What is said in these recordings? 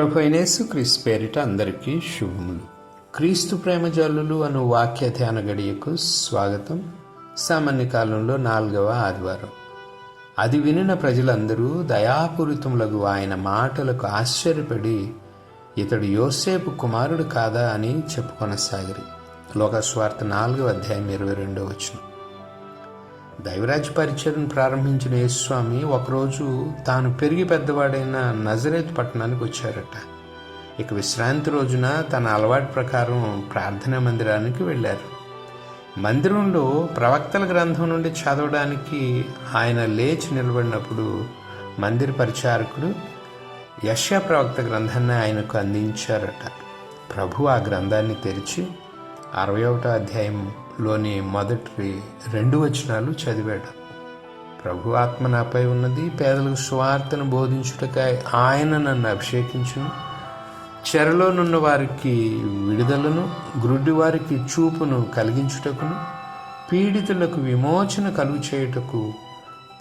ప్రభు అయినేసు క్రీస్ పేరిట అందరికీ శుభములు. క్రీస్తు ప్రేమజల్లులు అను వాక్య ధ్యాన గడియకు స్వాగతం. సామాన్య కాలంలో నాలుగవ ఆదివారం. అది వినిన ప్రజలందరూ దయాపూరితములకు ఆయన మాటలకు ఆశ్చర్యపడి ఇతడు యోసేపు కుమారుడు కాదా? అని చెప్పుకొనసాగిరి. లోకస్వార్థ నాలుగవ అధ్యాయం ఇరవై రెండో వచ్చినాం దైవరాజ్ పరిచయం ప్రారంభించిన యేసుస్వామి ఒకరోజు తాను పెరిగి పెద్దవాడైన నజరేత్ పట్టణానికి వచ్చారట. ఇక విశ్రాంతి రోజున తన అలవాటు ప్రకారం ప్రార్థనా మందిరానికి వెళ్ళారు. మందిరంలో ప్రవక్తల గ్రంథం నుండి చదవడానికి ఆయన లేచి నిలబడినప్పుడు మందిర పరిచారకుడు యశ ప్రవక్త గ్రంథాన్ని ఆయనకు అందించారట. ప్రభు ఆ గ్రంథాన్ని తెరిచి అరవై ఒకటో లోని మొదటి రెండు వచనాలు చదివాడు. ప్రభు ఆత్మ నాపై ఉన్నది పేదలకు స్వార్థను బోధించుటకై ఆయన నన్ను అభిషేకించును. చెరలోనున్న వారికి విడుదలను గ్రుడ్డి వారికి చూపును కలిగించుటకును. పీడితులకు విమోచన కలుగు చేయుటకు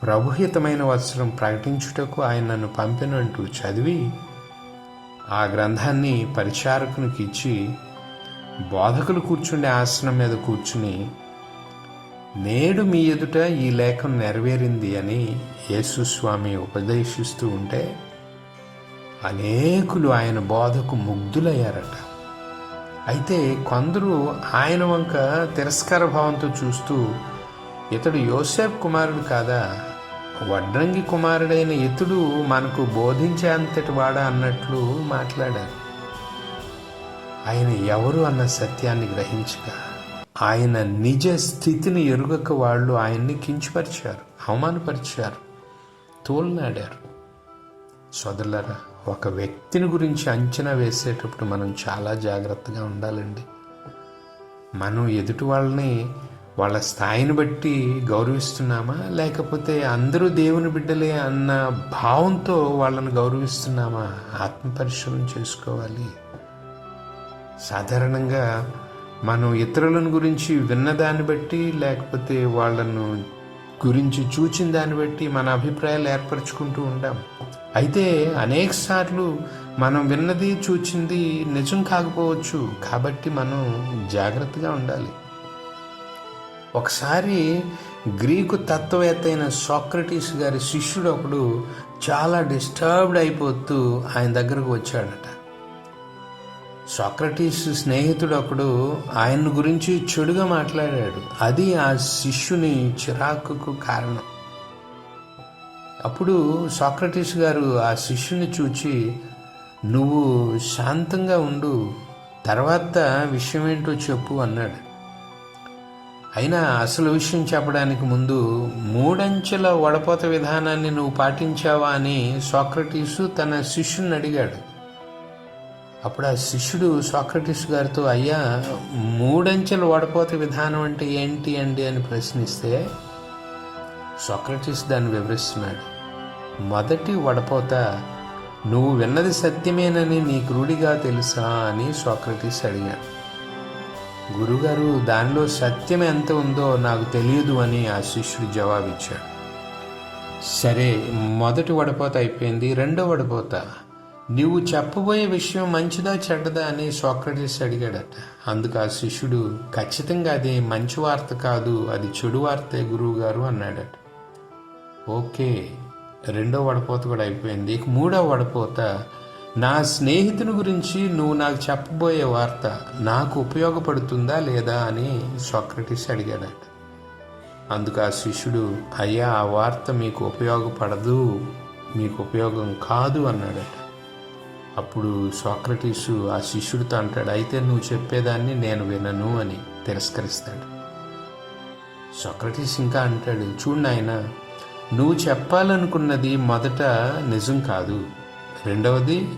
ప్రభుహితమైన వస్త్రం ప్రకటించుటకు ఆయన నన్ను పంపినంటూ చదివి ఆ గ్రంథాన్ని పరిచారకునికి ఇచ్చి బోధకులు కూర్చుండే ఆసనం మీద కూర్చుని నేడు మీ ఎదుట ఈ లేఖం నెరవేరింది అని యేసుస్వామి ఉపదేశిస్తూ ఉంటే అనేకులు ఆయన బోధకు ముగ్ధులయ్యారట. అయితే కొందరు ఆయన వంక తిరస్కార భావంతో చూస్తూ ఇతడు యోసేఫ్ కుమారుడు కాదా? వడ్రంగి కుమారుడైన ఇతడు మనకు బోధించే అంతటి వాడా అన్నట్లు మాట్లాడారు. ఆయన ఎవరు అన్న సత్యాన్ని గ్రహించక ఆయన నిజ స్థితిని ఎరుగక వాళ్ళు ఆయన్ని కించపరిచారు అవమానపరిచారు తోలునాడారు. సోదరులరా ఒక వ్యక్తిని గురించి అంచనా వేసేటప్పుడు మనం చాలా జాగ్రత్తగా ఉండాలండి. మనం ఎదుటి వాళ్ళని వాళ్ళ స్థాయిని బట్టి గౌరవిస్తున్నామా లేకపోతే అందరూ దేవుని బిడ్డలే అన్న భావంతో వాళ్ళని గౌరవిస్తున్నామా ఆత్మ చేసుకోవాలి? సాధారణంగా మనం ఇతరులను గురించి విన్నదాన్ని బట్టి లేకపోతే వాళ్ళను గురించి చూచిన దాన్ని బట్టి మన అభిప్రాయాలు ఏర్పరచుకుంటూ ఉంటాం. అయితే అనేక సార్లు మనం విన్నది చూచింది నిజం కాకపోవచ్చు. కాబట్టి మనం జాగ్రత్తగా ఉండాలి. ఒకసారి గ్రీకు తత్వవేత్త అయిన సోక్రటీస్ గారి శిష్యుడు ఒకడు చాలా డిస్టర్బ్డ్ అయిపోతూ ఆయన దగ్గరకు వచ్చాడట. సాక్రటీస్ స్నేహితుడు ఒకడు ఆయన గురించి చెడుగా మాట్లాడాడు. అది ఆ శిష్యుని చిరాకుకు కారణం. అప్పుడు సాక్రటీస్ గారు ఆ శిష్యుని చూచి నువ్వు శాంతంగా ఉండు తర్వాత విషయం ఏంటో చెప్పు అన్నాడు. అయినా అసలు విషయం చెప్పడానికి ముందు మూడంచెల వడపోత విధానాన్ని నువ్వు పాటించావా అని సాక్రటీసు తన శిష్యుని అడిగాడు. అప్పుడు ఆ శిష్యుడు సాక్రటిస్ గారితో అయ్యా మూడంచెల వడపోత విధానం అంటే ఏంటి అండి? అని ప్రశ్నిస్తే సాక్రటిస్ దాన్ని వివరిస్తున్నాడు. మొదటి వడపోత నువ్వు విన్నది సత్యమేనని నీకు రూఢిగా తెలుసా? అని సాక్రటిస్ అడిగాడు. గురుగారు దానిలో సత్యం ఎంత ఉందో నాకు తెలియదు అని ఆ శిష్యుడు జవాబిచ్చాడు. సరే మొదటి వడపోత అయిపోయింది రెండో వడపోత నువ్వు చెప్పబోయే విషయం మంచిదా చెడ్డదా? అని సోక్రటీస్ అడిగాడట. అందుకు ఆ శిష్యుడు ఖచ్చితంగా అది మంచి వార్త కాదు అది చెడు వార్తే గురువు గారు అన్నాడట. ఓకే రెండో వడపోత కూడా అయిపోయింది. ఇక మూడో వడపోత నా స్నేహితుని గురించి నువ్వు నాకు చెప్పబోయే వార్త నాకు ఉపయోగపడుతుందా లేదా? అని సోక్రటీస్ అడిగాడట. అందుకు ఆ శిష్యుడు అయ్యా ఆ వార్త మీకు ఉపయోగపడదు మీకు ఉపయోగం కాదు అన్నాడట. అప్పుడు సోక్రటీసు ఆ శిష్యుడితో అంటాడు అయితే నువ్వు చెప్పేదాన్ని నేను వినను అని తిరస్కరిస్తాడు. సోక్రటీస్ ఇంకా అంటాడు చూడు నాయన నువ్వు చెప్పాలనుకున్నది మొదట నిజం కాదు. రెండవది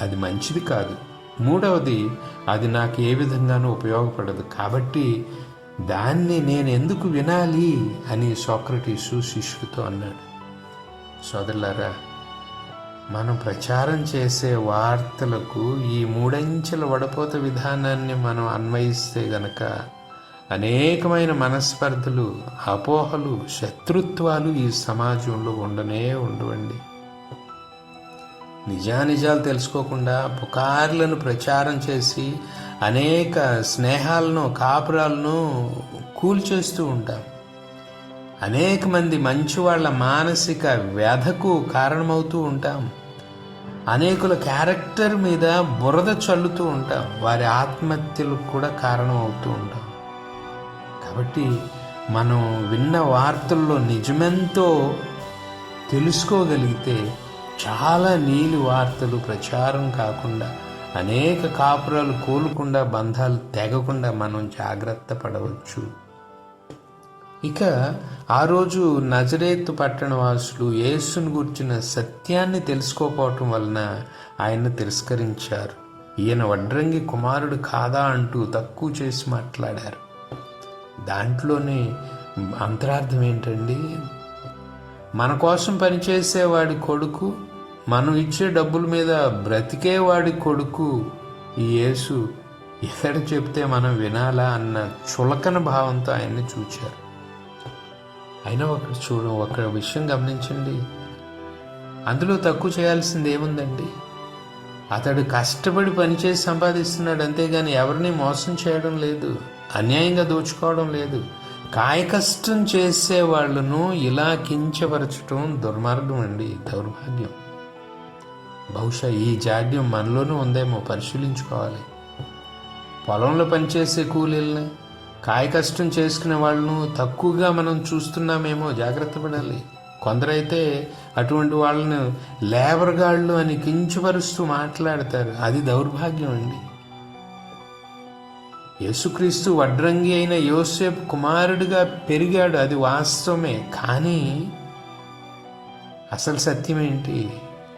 అది మంచిది కాదు. మూడవది అది నాకు ఏ విధంగానూ ఉపయోగపడదు. కాబట్టి దాన్ని నేను ఎందుకు వినాలి అని సోక్రటీసు శిష్యుడితో అన్నాడు. సోదరులారా మనం ప్రచారం చేసే వార్తలకు ఈ మూడంచెల వడపోత విధానాన్ని మనం అన్వయిస్తే గనక అనేకమైన మనస్పర్ధలు అపోహలు శత్రుత్వాలు ఈ సమాజంలో ఉండనే ఉండవండి. నిజానిజాలు తెలుసుకోకుండా పుకార్లను ప్రచారం చేసి అనేక స్నేహాలను కాపురాలను కూల్చేస్తూ ఉంటాం. అనేక మంది మంచి వాళ్ళ మానసిక వ్యధకు కారణమవుతూ ఉంటాం. అనేకుల క్యారెక్టర్ మీద బురద చల్లుతూ ఉంటాం. వారి ఆత్మహత్యలకు కూడా కారణం అవుతూ ఉంటాం. కాబట్టి మనం విన్న వార్తల్లో నిజమెంతో తెలుసుకోగలిగితే చాలా నీలి వార్తలు ప్రచారం కాకుండా అనేక కాపురాలు కోలుకుండా బంధాలు తెగకుండా మనం జాగ్రత్త పడవచ్చు. ఇక ఆ రోజు నజరేత్ పట్టణ వాసులు యేసును గుర్చిన సత్యాన్ని తెలుసుకోపోవటం వలన ఆయన తిరస్కరించారు. ఈయన వడ్రంగి కుమారుడు కాదా అంటూ తక్కువ చేసి మాట్లాడారు. దాంట్లోనే అంతరార్థం ఏంటండి? మన కోసం పనిచేసేవాడి కొడుకు మనం ఇచ్చే డబ్బుల మీద బ్రతికేవాడి కొడుకు ఈ యేసు ఎక్కడ చెప్తే మనం వినాలా అన్న చులకన భావంతో ఆయన్ని చూచారు. అయినా ఒక చూడ ఒక విషయం గమనించండి. అందులో తక్కువ చేయాల్సింది ఏముందండి? అతడు కష్టపడి పనిచేసి సంపాదిస్తున్నాడు అంతేగాని ఎవరిని మోసం చేయడం లేదు అన్యాయంగా దోచుకోవడం లేదు. కాయకష్టం చేసే వాళ్ళను ఇలా కించపరచటం దుర్మార్గం అండి దౌర్భాగ్యం. బహుశా ఈ జాడ్యం మనలోనూ ఉందేమో పరిశీలించుకోవాలి. పొలంలో పనిచేసే కూలీల్ని కాయ కష్టం చేసుకునే వాళ్ళను తక్కువగా మనం చూస్తున్నామేమో జాగ్రత్త పడాలి. కొందరైతే అటువంటి వాళ్ళను లేబర్గాళ్ళు అని కించపరుస్తూ మాట్లాడతారు. అది దౌర్భాగ్యం అండి. యేసుక్రీస్తు వడ్రంగి అయిన యోసేపు కుమారుడిగా పెరిగాడు. అది వాస్తవమే. కానీ అసలు సత్యమేంటి?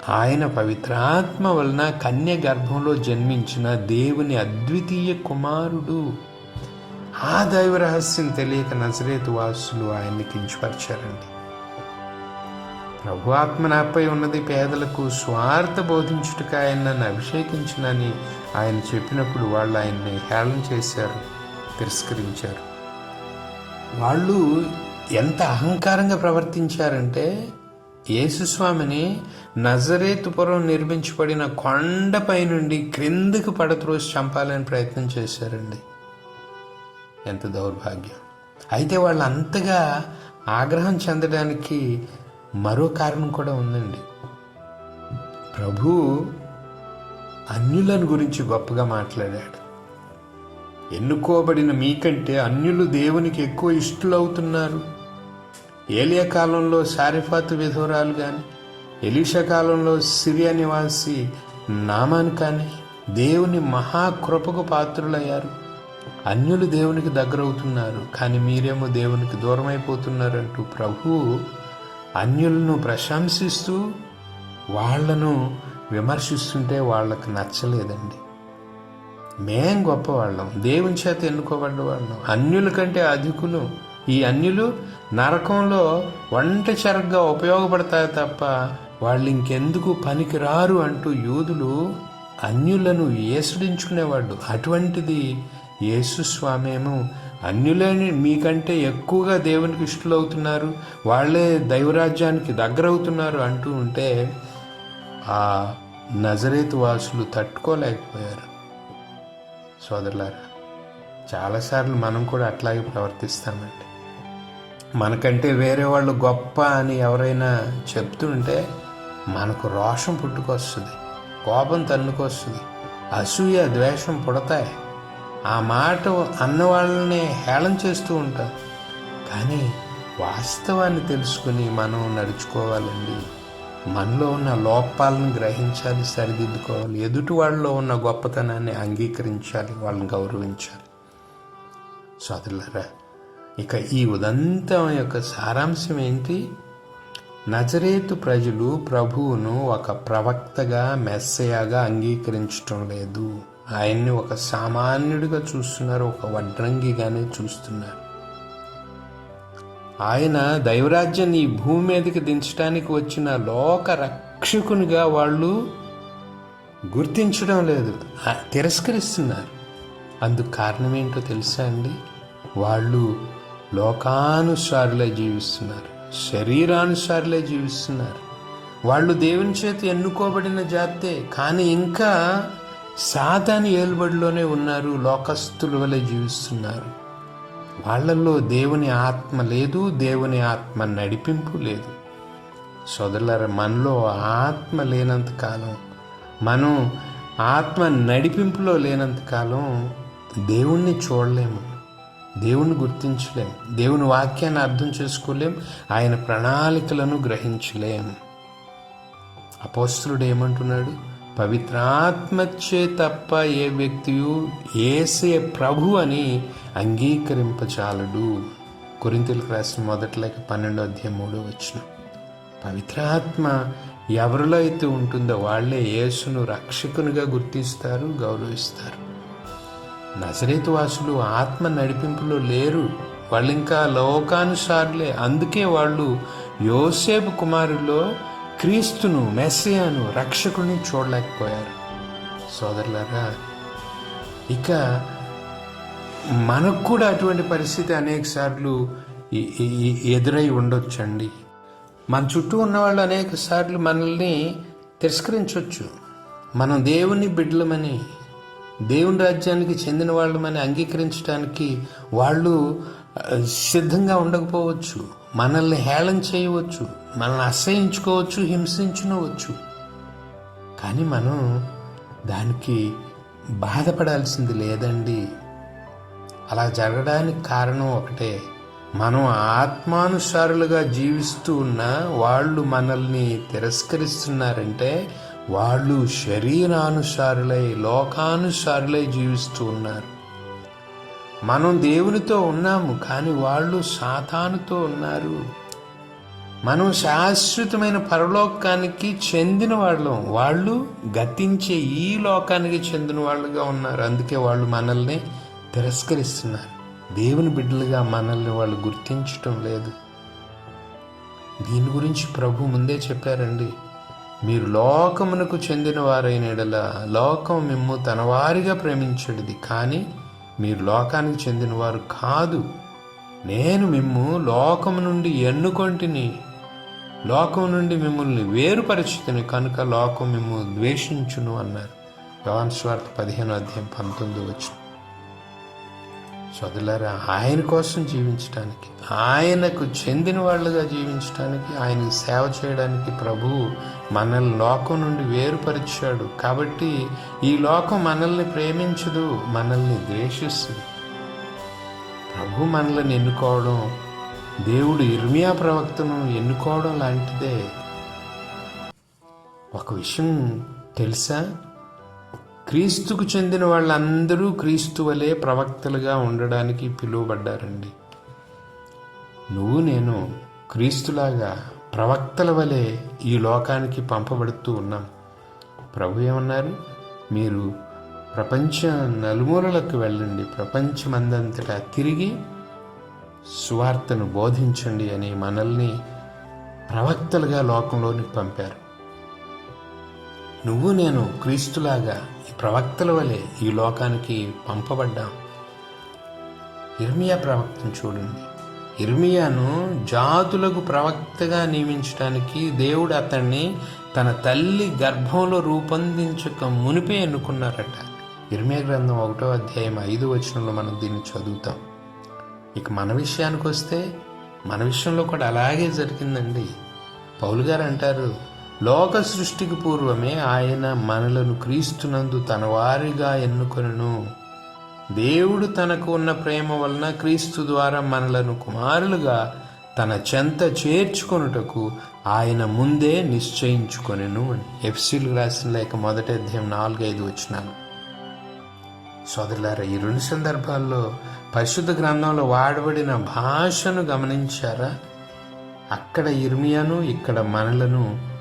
ఆయన పవిత్రాత్మ వలన కన్య గర్భంలో జన్మించిన దేవుని అద్వితీయ కుమారుడు. ఆ దైవ రహస్యం తెలియక నజరేతు వాసులు ఆయన్ని కించపరిచారండి. ప్రభు ఆత్మ నాపై ఉన్నది పేదలకు స్వార్థ బోధించుటకు ఆయన నన్ను అభిషేకించినని ఆయన చెప్పినప్పుడు వాళ్ళు ఆయన్ని హేళన చేశారు తిరస్కరించారు. వాళ్ళు ఎంత అహంకారంగా ప్రవర్తించారంటే యేసుస్వామిని నజరేతుపురం నిర్మించబడిన కొండపై నుండి క్రిందకు పడత్రోసి చంపాలని ప్రయత్నం చేశారండి. ఎంత దౌర్భాగ్యం. అయితే వాళ్ళు అంతగా ఆగ్రహం చెందడానికి మరో కారణం కూడా ఉందండి. ప్రభు అన్యులను గురించి గొప్పగా మాట్లాడాడు. ఎన్నుకోబడిన మీకంటే అన్యులు దేవునికి ఎక్కువ ఇష్టలవుతున్నారు. ఏలియా కాలంలో సారిఫాతు విధురాలు కానీ ఎలీషా కాలంలో సిరియా నివాసి నామాన్ కానీ దేవుని మహాకృపకు పాత్రులయ్యారు. అన్యులు దేవునికి దగ్గరవుతున్నారు కానీ మీరేమో దేవునికి దూరమైపోతున్నారంటూ ప్రభు అన్యులను ప్రశంసిస్తూ వాళ్ళను విమర్శిస్తుంటే వాళ్ళకి నచ్చలేదండి. మేం గొప్పవాళ్ళం దేవుని చేత ఎన్నుకోబడ్డ వాళ్ళం అన్యుల కంటే అధికులు. ఈ అన్యులు నరకంలో వంట చెరగ్గా ఉపయోగపడతాయి తప్ప వాళ్ళు ఇంకెందుకు పనికిరారు అంటూ యూదులు అన్యులను ఏసుడించుకునేవాడు అటువంటిది యేసు స్వామేమో అన్యులేని మీకంటే ఎక్కువగా దేవునికి ఇష్టలవుతున్నారు వాళ్ళే దైవరాజ్యానికి దగ్గరవుతున్నారు అంటూ ఉంటే ఆ నజరేతు వాసులు తట్టుకోలేకపోయారు. సోదరులారా చాలాసార్లు మనం కూడా అట్లాగే ప్రవర్తిస్తామండి. మనకంటే వేరే వాళ్ళు గొప్ప అని ఎవరైనా చెప్తుంటే మనకు రోషం పుట్టుకొస్తుంది కోపం తన్నుకొస్తుంది అసూయ ద్వేషం పుడతాయి. ఆ మాట అన్న వాళ్ళని హేళన చేస్తూ ఉంటాం. కానీ వాస్తవాన్ని తెలుసుకుని మనం నడుచుకోవాలండి. మనలో ఉన్న లోపాలను గ్రహించాలి సరిదిద్దుకోవాలి. ఎదుటి వాళ్ళలో ఉన్న గొప్పతనాన్ని అంగీకరించాలి వాళ్ళని గౌరవించాలి. సోదరులరా ఇక ఈ ఉదంతం యొక్క సారాంశం ఏంటి? నజరేతు ప్రజలు ప్రభువును ఒక ప్రవక్తగా మెస్సయాగా అంగీకరించటం లేదు. ఆయన్ని ఒక సామాన్యుడిగా చూస్తున్నారు ఒక వడ్రంగిగానే చూస్తున్నారు. ఆయన దైవరాజ్యాన్ని ఈ భూమి మీదకి దించడానికి వచ్చిన లోక రక్షకునిగా వాళ్ళు గుర్తించడం లేదు తిరస్కరిస్తున్నారు. అందుకు కారణం ఏంటో తెలుసా అండి? వాళ్ళు లోకానుసారులే జీవిస్తున్నారు శరీరానుసారులే జీవిస్తున్నారు. వాళ్ళు దేవుని చేతి ఎన్నుకోబడిన జాతే కానీ ఇంకా సాతాని ఏలుబడిలోనే ఉన్నారు లోకస్తుల వలె జీవిస్తున్నారు. వాళ్ళల్లో దేవుని ఆత్మ లేదు దేవుని ఆత్మ నడిపింపు లేదు. సోదరులారా మనలో ఆత్మ లేనంత కాలం మనం ఆత్మ నడిపింపులో లేనంత కాలం దేవుణ్ణి చూడలేము దేవుణ్ణి గుర్తించలేము దేవుని వాక్యాన్ని అర్థం చేసుకోలేం ఆయన ప్రణాళికలను గ్రహించలేము. అపోస్తుడు ఏమంటున్నాడు? పవిత్రాత్మచే తప్ప ఏ వ్యక్తియు ఏసే ప్రభు అని అంగీకరింపచాలడు. కొరింతలకు రాసిన మొదట్లోకి పన్నెండో అధ్యాయం మూడో వచ్చిన పవిత్రాత్మ ఎవరిలో అయితే ఉంటుందో వాళ్ళే యేసును రక్షకునిగా గుర్తిస్తారు గౌరవిస్తారు. నజరేతు వాసులు ఆత్మ నడిపింపులో లేరు. వాళ్ళు ఇంకా లోకానుసారులే. అందుకే వాళ్ళు యోసేపు కుమారుల్లో క్రీస్తును మెస్సియాను రక్షకుని చూడలేకపోయారు. సోదరులారా ఇక మనకు కూడా అటువంటి పరిస్థితి అనేక సార్లు ఎదురై ఉండొచ్చండి. మన చుట్టూ ఉన్న వాళ్ళు అనేక సార్లు మనల్ని తిరస్కరించవచ్చు మనం దేవుని బిడ్డలమని దేవుని రాజ్యానికి చెందిన వాళ్ళమని అంగీకరించడానికి వాళ్ళు సిద్ధంగా ఉండకపోవచ్చు. మనల్ని హేళన చేయవచ్చు మనల్ని అసహించుకోవచ్చు హింసించుకోవచ్చు కానీ మనం దానికి బాధపడాల్సింది లేదండి. అలా జరగడానికి కారణం ఒకటే. మనం ఆత్మానుసారులుగా జీవిస్తూ ఉన్న వాళ్ళు మనల్ని తిరస్కరిస్తున్నారంటే వాళ్ళు శరీరానుసారులై లోకానుసారులై జీవిస్తూ ఉన్నారు. మనం దేవునితో ఉన్నాము కానీ వాళ్ళు సాతానుతో ఉన్నారు. మనం శాశ్వతమైన పరలోకానికి చెందిన వాళ్ళం. వాళ్ళు గతించే ఈ లోకానికి చెందిన వాళ్ళుగా ఉన్నారు. అందుకే వాళ్ళు మనల్ని తిరస్కరిస్తున్నారు. దేవుని బిడ్డలుగా మనల్ని వాళ్ళు గుర్తించటం లేదు. దీని గురించి ప్రభు ముందే చెప్పారండి. మీరు లోకమునకు చెందిన వారైన ఎడల లోకం మిమ్ము తన వారిగా ప్రేమించడిది. కానీ మీరు లోకానికి చెందినవారు కాదు. నేను మిమ్ము లోకము నుండి ఎన్నుకొంటిని. లోకం నుండి మిమ్మల్ని వేరుపరిచితిని కనుక లోకం మిమ్ము ద్వేషించును అన్నారు. యోహాన్ స్వార్థ పదిహేను అధ్యాయం పంతొమ్మిది వచ్చిన సోదరులారా ఆయన కోసం జీవించటానికి ఆయనకు చెందిన వాళ్ళుగా జీవించడానికి ఆయన సేవ చేయడానికి ప్రభువు మనల్ని లోకం నుండి వేరుపరిచాడు. కాబట్టి ఈ లోకం మనల్ని ప్రేమించదు మనల్ని ద్వేషిస్తుంది. ప్రభు మనల్ని ఎన్నుకోవడం దేవుడు ఇర్మియా ప్రవక్తను ఎన్నుకోవడం లాంటిదే. ఒక విషయం తెలుసా? క్రీస్తుకు చెందిన వాళ్ళందరూ క్రీస్తు వలె ప్రవక్తలుగా ఉండడానికి పిలువబడ్డారండి. నువ్వు నేను క్రీస్తులాగా ప్రవక్తల వలె ఈ లోకానికి పంపబడుతూ ఉన్నాం. ప్రభు ఏమన్నారు? మీరు ప్రపంచ నలుమూలలకు వెళ్ళండి. ప్రపంచమందంతటా తిరిగి సువార్తను బోధించండి అని మనల్ని ప్రవక్తలుగా లోకంలోనికి పంపారు. నువ్వు నేను క్రీస్తులాగా ఈ ప్రవక్తల వలె ఈ లోకానికి పంపబడ్డాం. ఇర్మియా ప్రవక్తను చూడండి. ఇర్మియాను జాతులకు ప్రవక్తగా నియమించడానికి దేవుడు అతన్ని తన తల్లి గర్భంలో రూపొందించక మునిపే ఎన్నుకున్నారట. ఇర్మియా గ్రంథం ఒకటో అధ్యాయం ఐదు వచనంలో మనం దీన్ని చదువుతాం. ఇక మన విషయానికి వస్తే మన విషయంలో కూడా అలాగే జరిగిందండి. పౌలు గారు అంటారు లోక సృష్టికి పూర్వమే ఆయన మనలను క్రీస్తునందు తన వారిగా ఎన్నుకొనను. దేవుడు తనకు ఉన్న ప్రేమ వలన క్రీస్తు ద్వారా మనలను కుమారులుగా తన చెంత చేర్చుకొనుటకు ఆయన ముందే నిశ్చయించుకొనెను అని ఎఫ్సీలు రాసిన లేక మొదటి అధ్యాయం నాలుగైదు వచ్చినాను సోదరులారా ఈ రెండు సందర్భాల్లో పరిశుద్ధ గ్రంథంలో వాడబడిన భాషను గమనించారా? అక్కడ ఇర్మియాను ఇక్కడ మనలను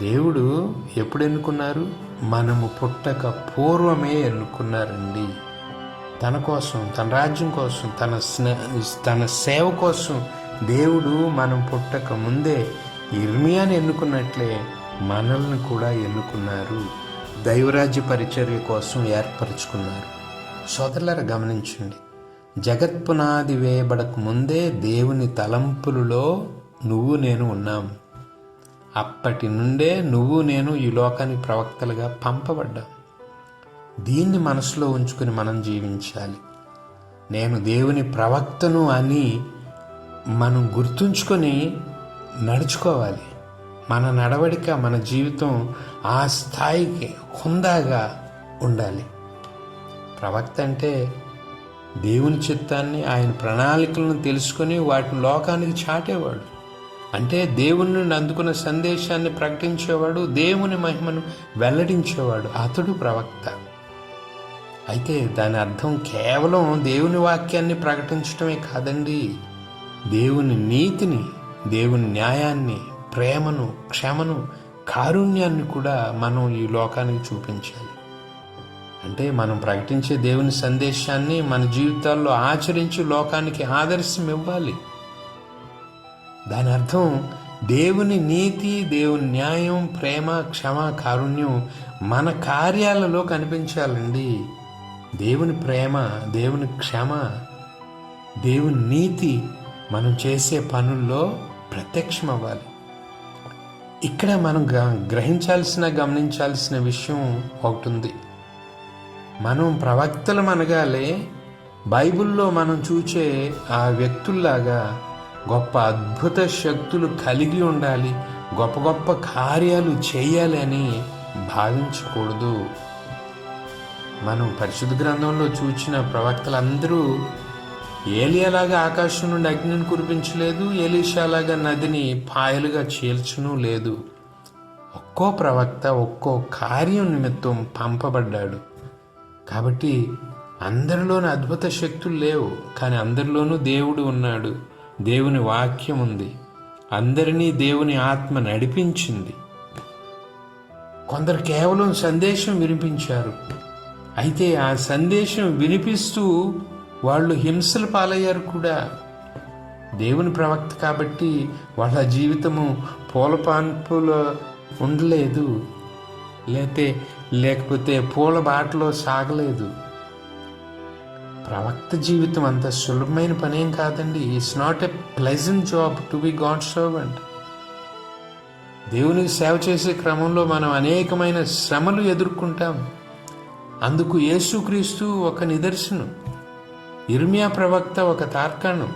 దేవుడు ఎప్పుడు ఎన్నుకున్నారు? మనము పుట్టక పూర్వమే ఎన్నుకున్నారండి. తన కోసం తన రాజ్యం కోసం తన స్నే తన సేవ కోసం దేవుడు మనం పుట్టక ముందే ఇర్మియాని ఎన్నుకున్నట్లే మనల్ని కూడా ఎన్నుకున్నారు. దైవరాజ్య పరిచర్య కోసం ఏర్పరచుకున్నారు. సోదరులారా గమనించండి. జగత్పునాది వేయబడక ముందే దేవుని తలంపులలో నువ్వు నేను ఉన్నాం. అప్పటి నుండే నువ్వు నేను ఈ లోకానికి ప్రవక్తలుగా పంపబడ్డాం. దీన్ని మనసులో ఉంచుకుని మనం జీవించాలి. నేను దేవుని ప్రవక్తను అని మనం గుర్తుంచుకొని నడుచుకోవాలి. మన నడవడిక మన జీవితం ఆ స్థాయికి హుందాగా ఉండాలి. ప్రవక్త అంటే దేవుని చిత్తాన్ని ఆయన ప్రణాళికలను తెలుసుకొని వాటిని లోకానికి చాటేవాడు. అంటే దేవుని నుండి అందుకున్న సందేశాన్ని ప్రకటించేవాడు దేవుని మహిమను వెల్లడించేవాడు అతడు ప్రవక్త. అయితే దాని అర్థం కేవలం దేవుని వాక్యాన్ని ప్రకటించడమే కాదండి. దేవుని నీతిని దేవుని న్యాయాన్ని ప్రేమను క్షమను కారుణ్యాన్ని కూడా మనం ఈ లోకానికి చూపించాలి. అంటే మనం ప్రకటించే దేవుని సందేశాన్ని మన జీవితాల్లో ఆచరించి లోకానికి ఆదర్శం ఇవ్వాలి. దాని అర్థం దేవుని నీతి దేవుని న్యాయం ప్రేమ క్షమ కారుణ్యం మన కార్యాలలో కనిపించాలండి. దేవుని ప్రేమ దేవుని క్షమ దేవుని నీతి మనం చేసే పనుల్లో ప్రత్యక్షం అవ్వాలి ఇక్కడ మనం గ- గ్రహించాల్సిన గమనించాల్సిన విషయం ఒకటి ఉంది. మనం ప్రవక్తలం అనగాలే బైబిల్లో మనం చూచే ఆ వ్యక్తుల్లాగా గొప్ప అద్భుత శక్తులు కలిగి ఉండాలి గొప్ప గొప్ప కార్యాలు చేయాలి అని భావించకూడదు. మనం పరిశుద్ధ గ్రంథంలో చూచిన ప్రవక్తలందరూ ఏలియాలాగా ఆకాశం నుండి అగ్నిని కురిపించలేదు ఏలిషాలాగా నదిని పాయలుగా చీల్చను లేదు. ఒక్కో ప్రవక్త ఒక్కో కార్యం నిమిత్తం పంపబడ్డాడు. కాబట్టి అందరిలోనూ అద్భుత శక్తులు లేవు కానీ అందరిలోనూ దేవుడు ఉన్నాడు. దేవుని వాక్యం ఉంది. అందరినీ దేవుని ఆత్మ నడిపించింది. కొందరు కేవలం సందేశం వినిపించారు. అయితే ఆ సందేశం వినిపిస్తూ వాళ్ళు హింసలు పాలయ్యారు కూడా. దేవుని ప్రవక్త కాబట్టి వాళ్ళ జీవితము పూలపాన్పులో ఉండలేదు. లేతే లేకపోతే పూల బాటలో సాగలేదు. ప్రవక్త జీవితం అంత సులభమైన పనేం కాదండి. It's not a pleasant job to be God servant దేవునికి సేవ చేసే క్రమంలో మనం అనేకమైన శ్రమలు ఎదుర్కొంటాం. అందుకు యేసుక్రీస్తు ఒక నిదర్శనం. ఇర్మియా ప్రవక్త ఒక తార్కాణం.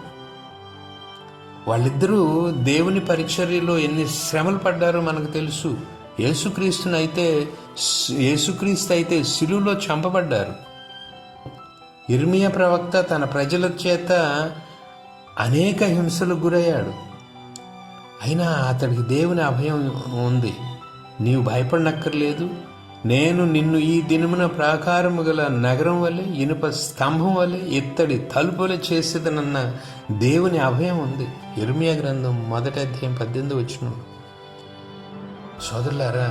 వాళ్ళిద్దరూ దేవుని పరిచర్యలో ఎన్ని శ్రమలు పడ్డారో మనకు తెలుసు. యేసుక్రీస్తునైతే యేసుక్రీస్తు అయితే సిలువలో చంపబడ్డారు. ఇర్మియ ప్రవక్త తన ప్రజల చేత అనేక హింసలకు గురయ్యాడు. అయినా అతడికి దేవుని అభయం ఉంది. నీవు భయపడనక్కర్లేదు. నేను నిన్ను ఈ దినమున ప్రాకారము గల నగరం వలె ఇనుప స్తంభం వలె ఇత్తడి తలుపులే చేసేదనన్న దేవుని అభయం ఉంది. ఇర్మియా గ్రంథం మొదటి అధ్యాయం పద్దెనిమిది వచ్చిన సోదరులారా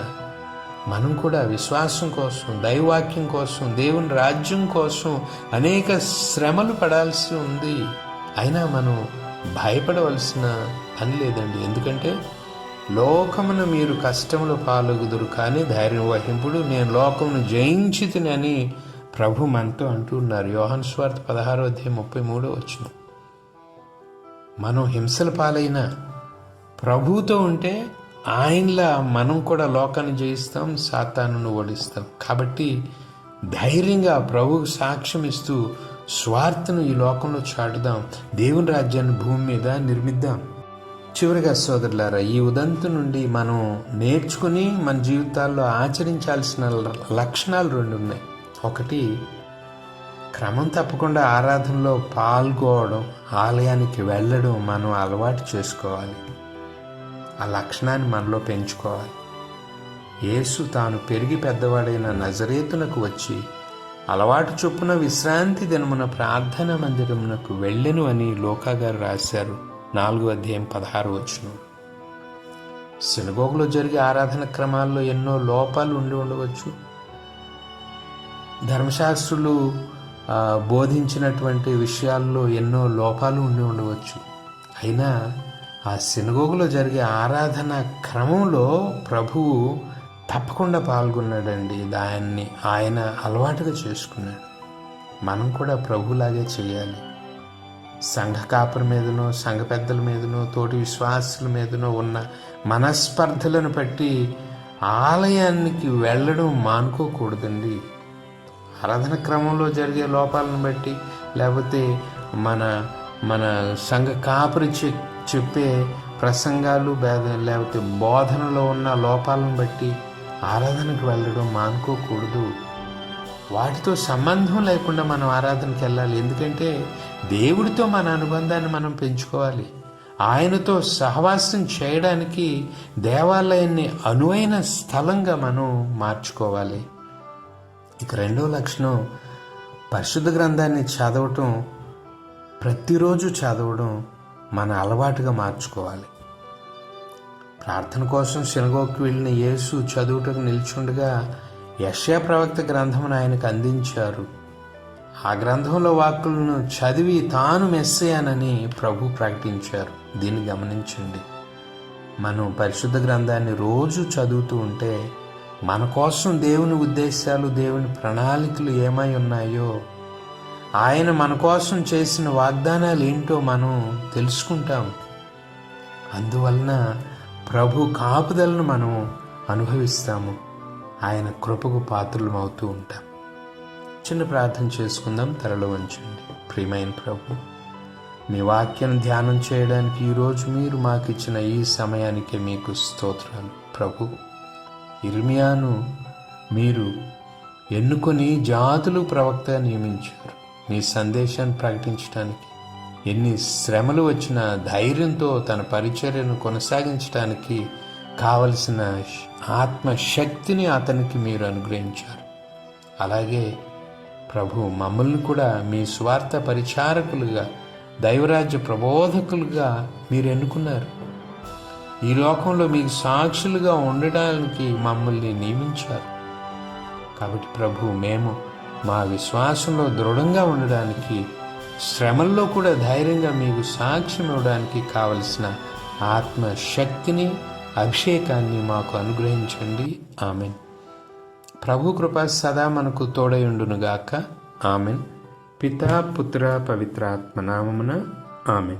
మనం కూడా విశ్వాసం కోసం దైవాక్యం కోసం దేవుని రాజ్యం కోసం అనేక శ్రమలు పడాల్సి ఉంది. అయినా మనం భయపడవలసిన పని లేదండి. ఎందుకంటే లోకమును మీరు కష్టములు పాల్గొదురు కానీ ధైర్యం వహింపుడు నేను లోకమును జయించితిని అని ప్రభు మనతో అంటున్నారు యోహన్ స్వార్థ పదహారో అధ్యాయం ముప్పై మూడో వచ్చిన మనం హింసల పాలైన ప్రభువుతో ఉంటే ఆయనలా మనం కూడా లోకాన్ని జయిస్తాం సాతానును ఓడిస్తాం. కాబట్టి ధైర్యంగా ప్రభువుకు సాక్ష్యం ఇస్తూ స్వార్థను ఈ లోకంలో చాటుదాం. దేవుని రాజ్యాన్ని భూమి మీద నిర్మిద్దాం. చివరిగా సోదరులారా ఈ ఉదంతు నుండి మనం నేర్చుకుని మన జీవితాల్లో ఆచరించాల్సిన లక్షణాలు రెండు ఉన్నాయి. ఒకటి క్రమం తప్పకుండా ఆరాధనలో పాల్గొవడం ఆలయానికి వెళ్ళడం మనం అలవాటు చేసుకోవాలి. ఆ లక్షణాన్ని మనలో పెంచుకోవాలి. యేసు తాను పెరిగి పెద్దవాడైన నజరేతునకు వచ్చి అలవాటు చొప్పున విశ్రాంతి దినమున ప్రార్థన మందిరమునకు వెళ్ళెను అని లోకాగారు రాశారు నాలుగో అధ్యాయం పదహారు వచ్చును సినగోగులో జరిగే ఆరాధన క్రమాల్లో ఎన్నో లోపాలు ఉండి ఉండవచ్చు. ధర్మశాస్త్రులు బోధించినటువంటి విషయాల్లో ఎన్నో లోపాలు ఉండి ఉండవచ్చు. అయినా ఆ సినగోగులో జరిగే ఆరాధన క్రమంలో ప్రభువు తప్పకుండా పాల్గొన్నాడండి. దాన్ని ఆయన అలవాటుగా చేసుకున్నాడు. మనం కూడా ప్రభులాగే చేయాలి. సంఘ కాపుల మీదనో సంఘ పెద్దల మీదనో తోటి విశ్వాసుల మీదనో ఉన్న మనస్పర్ధలను బట్టి ఆలయానికి వెళ్ళడం మానుకోకూడదండి. ఆరాధన క్రమంలో జరిగే లోపాలను బట్టి లేకపోతే మన మన సంఘ కాపురి చె చెప్పే ప్రసంగాలు లేకపోతే బోధనలో ఉన్న లోపాలను బట్టి ఆరాధనకు వెళ్ళడం మానుకోకూడదు. వాటితో సంబంధం లేకుండా మనం ఆరాధనకి వెళ్ళాలి. ఎందుకంటే దేవుడితో మన అనుబంధాన్ని మనం పెంచుకోవాలి. ఆయనతో సహవాసం చేయడానికి దేవాలయాన్ని అనువైన స్థలంగా మనం మార్చుకోవాలి. ఇక రెండో లక్షణం పరిశుద్ధ గ్రంథాన్ని చదవటం ప్రతిరోజు చదవడం మన అలవాటుగా మార్చుకోవాలి. ప్రార్థన కోసం శనగోకి వెళ్ళిన యేసు చదువుటకు నిల్చుండగా యశ్యా ప్రవక్త గ్రంథమును ఆయనకు అందించారు. ఆ గ్రంథంలో వాక్కులను చదివి తాను మెస్సయానని ప్రభు ప్రకటించారు. దీన్ని గమనించండి. మనం పరిశుద్ధ గ్రంథాన్ని రోజు చదువుతూ ఉంటే మన కోసం దేవుని ఉద్దేశాలు దేవుని ప్రణాళికలు ఏమై ఉన్నాయో ఆయన మన కోసం చేసిన వాగ్దానాలు ఏంటో మనం తెలుసుకుంటాం. అందువలన ప్రభు కాపుదలను మనం అనుభవిస్తాము. ఆయన కృపకు పాత్రలు అవుతూ ఉంటాం. చిన్న ప్రార్థన చేసుకుందాం. తరలో ఉంచండి. ప్రియమైన ప్రభు మీ వాక్యం ధ్యానం చేయడానికి ఈరోజు మీరు మాకు ఇచ్చిన ఈ సమయానికి మీకు స్తోత్రాలు. ప్రభు ఇర్మియాను మీరు ఎన్నుకొని జాతులు ప్రవక్త నియమించారు. మీ సందేశాన్ని ప్రకటించడానికి ఎన్ని శ్రమలు వచ్చినా ధైర్యంతో తన పరిచర్యను కొనసాగించడానికి కావలసిన ఆత్మశక్తిని అతనికి మీరు అనుగ్రహించారు. అలాగే ప్రభు మమ్మల్ని కూడా మీ స్వార్థ పరిచారకులుగా దైవరాజ్య ప్రబోధకులుగా మీరు ఎన్నుకున్నారు. ఈ లోకంలో మీకు సాక్షులుగా ఉండడానికి మమ్మల్ని నియమించారు. కాబట్టి ప్రభు మేము మా విశ్వాసంలో దృఢంగా ఉండడానికి శ్రమల్లో కూడా ధైర్యంగా మీకు సాక్ష్యం ఇవ్వడానికి కావలసిన ఆత్మశక్తిని అభిషేకాన్ని మాకు అనుగ్రహించండి. ఆమెన్. ప్రభు కృప సదా మనకు తోడయుండునుగాక ఆమెన్. పితా పుత్ర పవిత్రాత్మ నామమున ఆమెన్.